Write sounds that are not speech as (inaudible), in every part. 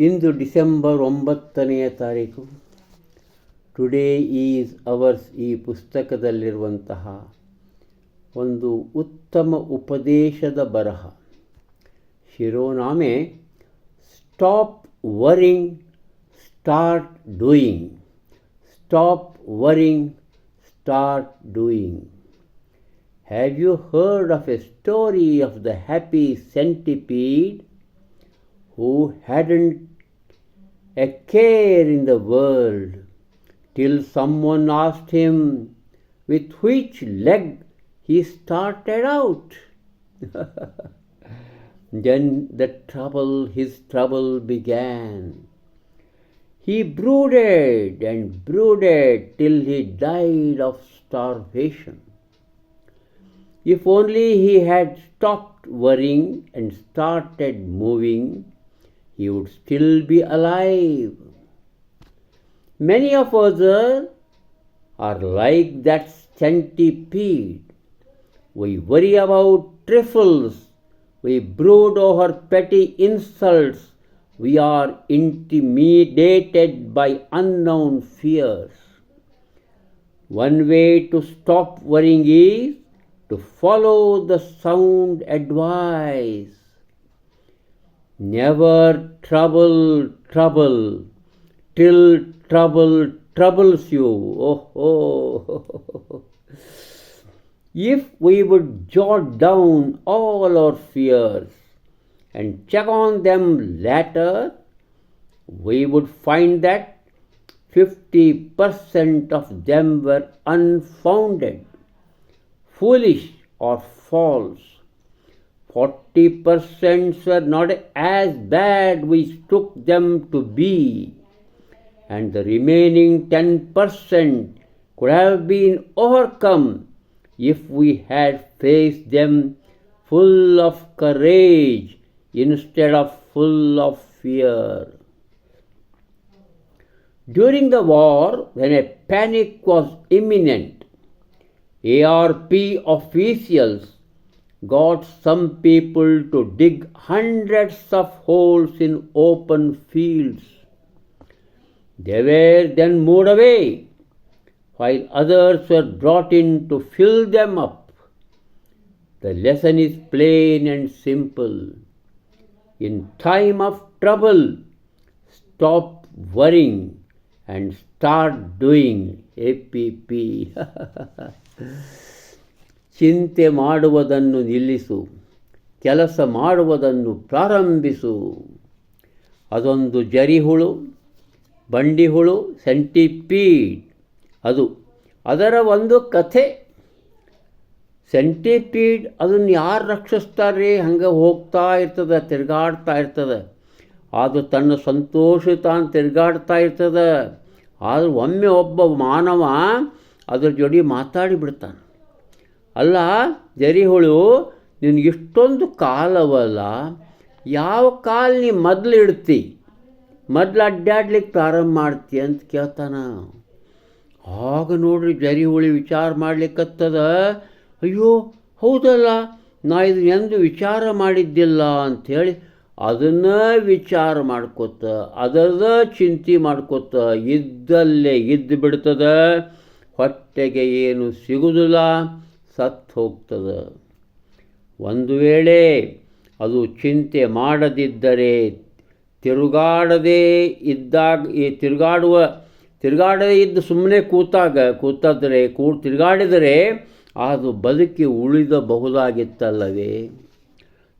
ಇಂದು December ಒಂಬತ್ತನೆಯ ತಾರೀಕು. Today is ours ಈ ಪುಸ್ತಕದಲ್ಲಿರುವಂತಹ ಒಂದು ಉತ್ತಮ ಉಪದೇಶದ ಬರಹ. ಶಿರೋನಾಮೆ stop worrying start doing stop worrying start doing have you heard of a story of the happy centipede who hadn't a care in the world till someone asked him with which leg he started out? (laughs) then the trouble, his trouble began. He brooded and brooded till he died of starvation. If only he had stopped worrying and started moving, he would still be alive. Many of us are like that centipede. We worry about trifles, we brood over petty insults, we are intimidated by unknown fears. One way to stop worrying is to follow the sound advice. Never trouble, trouble, till trouble troubles you. Oh, oh. if we would jot down all our fears and check on them later, we would find that 50% of them were unfounded foolish or false. 40% were not as bad we took them to be, and the remaining 10% could have been overcome if we had faced them full of courage instead of full of fear. During the war, when a panic was imminent, ARP officials got some people to dig hundreds of holes in open fields. They were then moved away, while others were brought in to fill them up. The lesson is plain and simple. In time of trouble, stop worrying and start doing APP. (laughs) ಚಿಂತೆ ಮಾಡುವುದನ್ನು ನಿಲ್ಲಿಸು, ಕೆಲಸ ಮಾಡುವುದನ್ನು ಪ್ರಾರಂಭಿಸು. ಅದೊಂದು ಜರಿಹುಳು, ಬಂಡಿಹುಳು, centipede. ಅದು ಅದರ ಒಂದು ಕಥೆ. ಸೆಂಟಿಪೀಡ್ ಅದನ್ನು ಯಾರು ರಕ್ಷಿಸ್ತಾರೆ, ಹಂಗೆ ಹೋಗ್ತಾ ಇರ್ತದೆ, ತಿರುಗಾಡ್ತಾ ಇರ್ತದೆ. ಅದು ತನ್ನ ಸಂತೋಷ ತಾನು ತಿರುಗಾಡ್ತಾ ಇರ್ತದೆ. ಆದ್ರೆ ಒಮ್ಮೆ ಒಬ್ಬ ಮಾನವ ಅದ್ರ ಜೋಡಿ ಮಾತಾಡಿ ಬಿಡ್ತಾನೆ ಅಲ್ಲ, ಜರಿಹುಳು, ನಿನಗಿಷ್ಟೊಂದು ಕಾಲವಲ್ಲ, ಯಾವ ಕಾಲು ನೀ ಮೊದಲು ಇಡ್ತಿ? ಮೊದಲು ಅಡ್ಡಾಡ್ಲಿಕ್ಕೆ ಪ್ರಾರಂಭ ಮಾಡ್ತಿ ಅಂತ ಕೇಳ್ತಾನ. ಆಗ ನೋಡ್ರಿ ಜರಿಹುಳಿ ವಿಚಾರ ಮಾಡ್ಲಿಕ್ಕತ್ತದ ಅಯ್ಯೋ, ಹೌದಲ್ಲ, ನಾ ಇದು ಎಂದು ವಿಚಾರ ಮಾಡಿದ್ದಿಲ್ಲ ಅಂಥೇಳಿ ಅದನ್ನು ವಿಚಾರ ಮಾಡ್ಕೊತ ಅದರದ ಚಿಂತೆ ಮಾಡ್ಕೊತ ಇದ್ದಲ್ಲೇ ಇದ್ದು ಬಿಡ್ತದ ಹೊಟ್ಟೆಗೆ ಏನು ಸಿಗುವುದಿಲ್ಲ ಸತ್ತು ಹೋಗ್ತದೆ ಒಂದು ವೇಳೆ ಅದು ಚಿಂತೆ ಮಾಡದಿದ್ದರೆ ತಿರುಗಾಡದೇ ಇದ್ದಾಗ, ಈ ತಿರುಗಾಡುವ, ತಿರುಗಾಡದೇ ಇದ್ದು ಸುಮ್ಮನೆ ಕೂತಾಗ, ಕೂತಾದರೆ, ಕೂ, ತಿರುಗಾಡಿದರೆ ಅದು ಬದುಕಿ ಉಳಿದಬಹುದಾಗಿತ್ತಲ್ಲವೇ?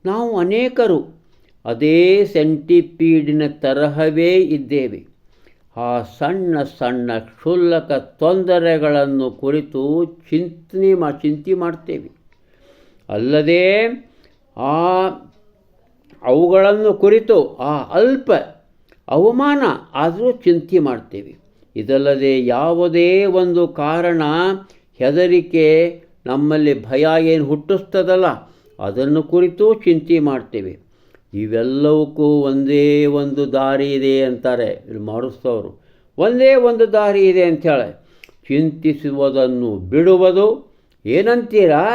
ನಾವು ಅನೇಕರು ಅದೇ ಸೆಂಟಿಪೀಡಿನ ತರಹವೇ ಇದ್ದೇವೆ. ಆ ಸಣ್ಣ ಸಣ್ಣ ಕ್ಷುಲ್ಲಕ ತೊಂದರೆಗಳನ್ನು ಕುರಿತು ಚಿಂತನೆ ಮಾ, ಚಿಂತೆ ಮಾಡ್ತೇವೆ. ಅಲ್ಲದೆ ಆ ಅವುಗಳನ್ನು ಕುರಿತು ಆ ಅಲ್ಪ ಅವಮಾನ ಆದರೂ ಚಿಂತೆ ಮಾಡ್ತೇವೆ. ಇದಲ್ಲದೆ ಯಾವುದೇ ಒಂದು ಕಾರಣ ಹೆದರಿಕೆ ನಮ್ಮಲ್ಲಿ ಭಯ ಏನು ಹುಟ್ಟಿಸ್ತದಲ್ಲ, ಅದನ್ನು ಕುರಿತು ಚಿಂತೆ ಮಾಡ್ತೇವೆ. ಇವೆಲ್ಲವಕ್ಕೂ ಒಂದೇ ಒಂದು ದಾರಿ ಇದೆ ಅಂತಾರೆ. ಇಲ್ಲಿ ಮಾಡಿಸ್ತವರು ಒಂದೇ ಒಂದು ದಾರಿ ಇದೆ ಅಂಥೇಳಿ ಚಿಂತಿಸುವುದನ್ನು ಬಿಡುವುದು. ಏನಂತೀರಾ?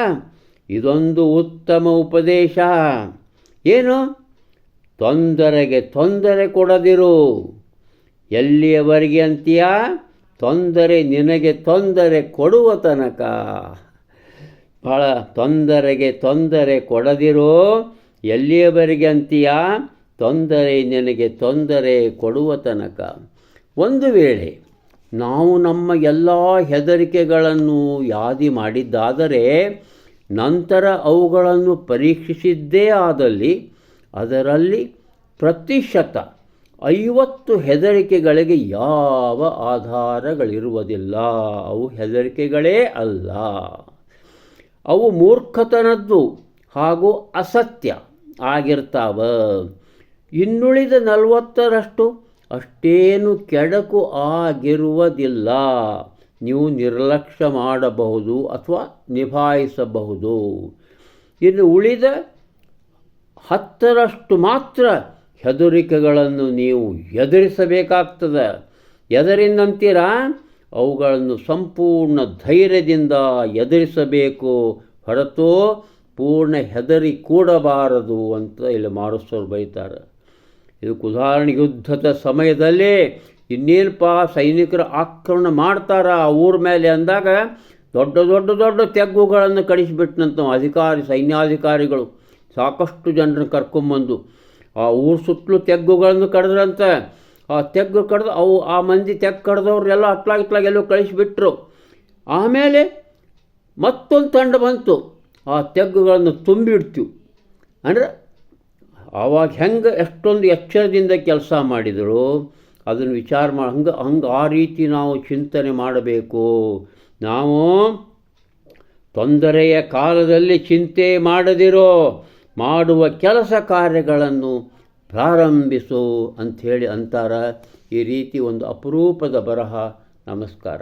ಇದೊಂದು ಉತ್ತಮ ಉಪದೇಶ. ಏನು? ತೊಂದರೆಗೆ ತೊಂದರೆ ಕೊಡದಿರು. ಎಲ್ಲಿಯವರೆಗೆ ಅಂತೀಯಾ? ತೊಂದರೆ ನಿನಗೆ ತೊಂದರೆ ಕೊಡುವ ತನಕ. ಭಾಳ ತೊಂದರೆಗೆ ತೊಂದರೆ ಕೊಡದಿರೋ. ಎಲ್ಲಿಯವರೆಗೆ ಅಂತೀಯ? ತೊಂದರೆ ನಿನಗೆ ತೊಂದರೆ ಕೊಡುವ ತನಕ. ಒಂದು ವೇಳೆ ನಾವು ನಮ್ಮ ಎಲ್ಲ ಹೆದರಿಕೆಗಳನ್ನು ಯಾದಿ ಮಾಡಿದ್ದಾದರೆ, ನಂತರ ಅವುಗಳನ್ನು ಪರೀಕ್ಷಿಸಿದ್ದೇ ಆದಲ್ಲಿ ಅದರಲ್ಲಿ ಪ್ರತಿಶತ ಐವತ್ತು ಹೆದರಿಕೆಗಳಿಗೆ ಯಾವ ಆಧಾರಗಳಿರುವುದಿಲ್ಲ. ಅವು ಹೆದರಿಕೆಗಳೇ ಅಲ್ಲ. ಅವು ಮೂರ್ಖತನದ್ದು ಹಾಗೂ ಅಸತ್ಯ. ಆಗಿರ್ತಾವ. ಇನ್ನುಳಿದ ನಲವತ್ತರಷ್ಟು ಅಷ್ಟೇನು ಕೆಡಕು ಆಗಿರುವುದಿಲ್ಲ. ನೀವು ನಿರ್ಲಕ್ಷ್ಯ ಮಾಡಬಹುದು ಅಥವಾ ನಿಭಾಯಿಸಬಹುದು. ಇನ್ನು ಉಳಿದ ಹತ್ತರಷ್ಟು ಮಾತ್ರ ಹೆದರಿಕೆಗಳನ್ನು ನೀವು ಎದುರಿಸಬೇಕಾಗ್ತದೆ. ಎದರಿಂದಂತೀರಾ ಅವುಗಳನ್ನು ಸಂಪೂರ್ಣ ಧೈರ್ಯದಿಂದ ಎದುರಿಸಬೇಕು ಹೊರತು ಪೂರ್ಣ ಹೆದರಿ ಕೂಡಬಾರದು ಅಂತ ಇಲ್ಲಿ ಮಾರುಸ್ವರು ಬೈತಾರೆ. ಇದಕ್ಕೆ ಉದಾಹರಣೆ, ಯುದ್ಧದ ಸಮಯದಲ್ಲಿ ಇನ್ನೇನಪ್ಪ ಸೈನಿಕರು ಆಕ್ರಮಣ ಮಾಡ್ತಾರ? ಆ ಊರ ಮೇಲೆ ಅಂದಾಗ ದೊಡ್ಡ ದೊಡ್ಡ ದೊಡ್ಡ ತೆಗ್ಗುಗಳನ್ನು ಕಳಿಸಿಬಿಟ್ನಂತ ಅಧಿಕಾರಿ, ಸೈನ್ಯಾಧಿಕಾರಿಗಳು ಸಾಕಷ್ಟು ಜನರನ್ನು ಕರ್ಕೊಂಬಂದು ಆ ಊರು ಸುತ್ತಲೂ ತೆಗ್ಗುಗಳನ್ನು ಕಡಿದ್ರಂತೆ. ಆ ತೆಗ್ಗು ಕಡ್ದು ಅವು ಆ ಮಂದಿ ತೆಗ್ಗು ಕಡ್ದವ್ರೆಲ್ಲ ಎಲ್ಲೋ ಕಳಿಸಿಬಿಟ್ರು. ಆಮೇಲೆ ಮತ್ತೊಂದು ತಂಡ ಬಂತು. ಆ ತೆಗ್ಗುಗಳನ್ನು ತುಂಬಿಡ್ತೀವಿ. ಅಂದರೆ ಆವಾಗ ಹೆಂಗೆ ಎಷ್ಟೊಂದು ಎಚ್ಚರದಿಂದ ಕೆಲಸ ಮಾಡಿದರು ಅದನ್ನು ವಿಚಾರ ಮಾಡಿ, ಹಂಗೆ ಹಂಗೆ ಆ ರೀತಿ ನಾವು ಚಿಂತನೆ ಮಾಡಬೇಕು. ನಾವು ತೊಂದರೆಯ ಕಾಲದಲ್ಲಿ ಚಿಂತೆ ಮಾಡದಿರೋ ಮಾಡುವ ಕೆಲಸ ಕಾರ್ಯಗಳನ್ನು ಪ್ರಾರಂಭಿಸು ಅಂಥೇಳಿ ಅಂತಾರ. ಈ ರೀತಿ ಒಂದು ಅಪರೂಪದ ಬರಹ. ನಮಸ್ಕಾರ.